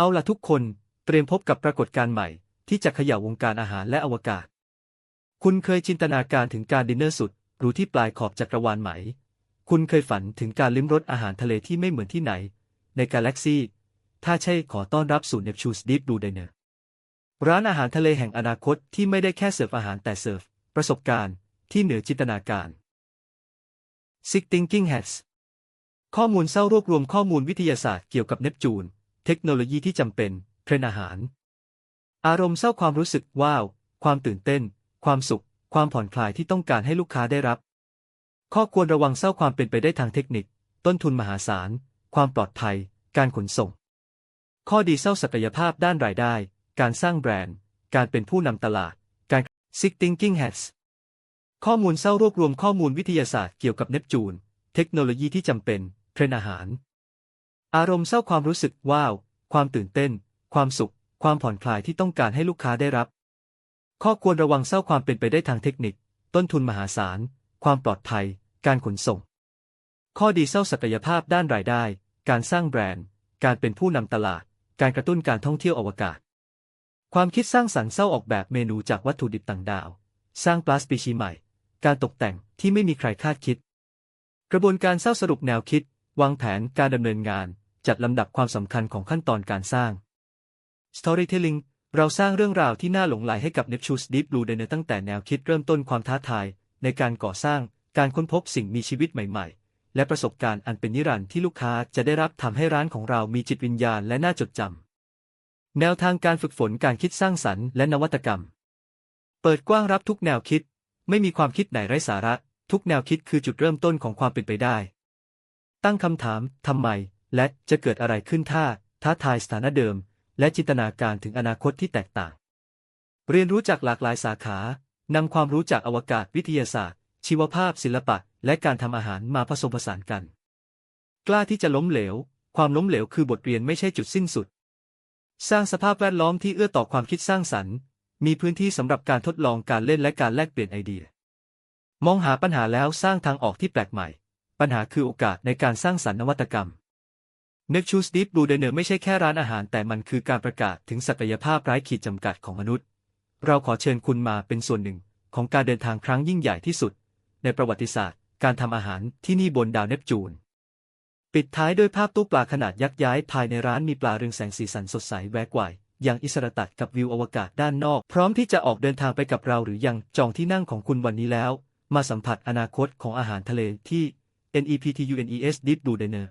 เอาละทุกคน เตรียมพบกับปรากฏการณ์ใหม่ ที่จะเขย่าวงการอาหารและอวกาศ คุณเคยจินตนาการถึงการดินเนอร์สุดหรูที่ปลายขอบจักรวาลไหม คุณเคยฝันถึงการลิ้มรสอาหารทะเลที่ไม่เหมือนที่ไหน ในกาแล็กซีถ้าใช่ขอต้อนรับสู่เนปชูสดีฟดูไดเนอร์ร้านอาหารทะเลแห่งอนาคตที่ไม่ได้แค่เสิร์ฟอาหารแต่เสิร์ฟ ประสบการณ์ที่เหนือจินตนาการ Sick Thinking Hats ข้อมูลเศร้ารวบรวมข้อมูลวิทยาศาสตร์เกี่ยวกับเนปจูน เทคโนโลยีที่จำเป็นเทรนอาหาร อารมณ์เศร้าความรู้สึกว้าว ความตื่นเต้น ความสุข ความผ่อนคลายที่ต้องการให้ลูกค้าได้รับ ข้อควรระวังเศร้าความเป็นไปได้ทางเทคนิค ต้นทุนมหาศาล ความปลอดภัย การขนส่ง ข้อดีเศร้าศักยภาพด้านรายได้ การสร้างแบรนด์ การเป็นผู้นำตลาด การ Sick Thinking Hats ข้อมูลเศร้ารวบรวมข้อมูลวิทยาศาสตร์เกี่ยวกับเนปจูน เทคโนโลยีที่จำเป็น เทรนอาหาร อารมณ์เศร้าความรู้สึกว้าว ความตื่นเต้น ความสุข ความผ่อนคลายที่ต้องการให้ลูกค้าได้รับ ข้อควรระวังเศร้าความเป็นไปได้ทางเทคนิค ต้นทุนมหาศาล ความปลอดภัย การขนส่ง ข้อดีเศร้าศักยภาพด้านรายได้ การสร้างแบรนด์ การเป็นผู้นำตลาด การกระตุ้นการท่องเที่ยวอวกาศ ความคิดสร้างสรรค์เศร้าออกแบบเมนูจากวัตถุดิบต่างดาว สร้างปลาสปีชีใหม่ การตกแต่งที่ไม่มีใครคาดคิด กระบวนการเศร้าสรุปแนวคิด วางแผนการดำเนินงาน จัดลำดับความสำคัญของขั้นตอนการสร้าง Storytelling เราสร้างเรื่องราวที่น่าหลงไหลให้กับ Neptune's Deep Blue Diner ตั้งแต่แนวคิดเริ่มต้นความท้าทาย ในการก่อสร้าง การค้นพบสิ่งมีชีวิตใหม่ ๆ และประสบการณ์อันเป็นนิรันดร์ที่ลูกค้าจะได้รับทำให้ร้านของเรามีจิตวิญญาณและน่าจดจำแนวทางการฝึกฝนการคิดสร้างสรรค์และนวัตกรรม เปิดกว้างรับทุกแนวคิด ไม่มีความคิดไหนไร้สาระ ทุกแนวคิดคือจุดเริ่มต้นของความเป็นไปได้ ตั้งคำถามทำไม และจะเกิดอะไรขึ้นถ้าท้าทายสถานะเดิม และจินตนาการถึงอนาคตที่แตกต่าง เรียนรู้จากหลากหลายสาขานำความรู้จากอวกาศวิทยาศาสตร์ ชีวภาพศิลปะ และการทำอาหารมาผสมผสานกัน กล้าที่จะล้มเหลว ความล้มเหลวคือบทเรียนไม่ใช่จุดสิ้นสุด สร้างสภาพแวดล้อมที่เอื้อต่อความคิดสร้างสรรค์ มีพื้นที่สำหรับการทดลองการเล่นและการแลกเปลี่ยนไอเดีย มองหาปัญหาแล้วสร้างทางออกที่แปลกใหม่ ปัญหาคือโอกาสในการสร้างสรรค์นวัตกรรม n e p t u n e s Deep Blue Diner ไม่ใช่แค่ร้านอาหาร แต่มันคือการประกาศถึงศักยภาพไร้ขีดจำกัดของมนุษย์ เราขอเชิญคุณมาเป็นส่วนหนึ่งของการเดินทางครั้งยิ่งใหญ่ที่สุด ในประวัติศาสตร์ การทำอาหารที่นี่บนดาวเนปจูน ปิดท้ายด้วยภาพตู้ปลาขนาดยักษ์ย้ายภายในร้านมีปลาเรืองแสงสีสันสดใสแวกว่ายอย่างอิสระตัดกับวิวอวกาศด้านนอก พร้อมที่จะออกเดินทางไปกับเราหรือยังจองที่นั่งของคุณวันนี้แล้ว มาสัมผัสอนาคตของอาหารทะเลที่ NEPTUNES Deep Blue Diner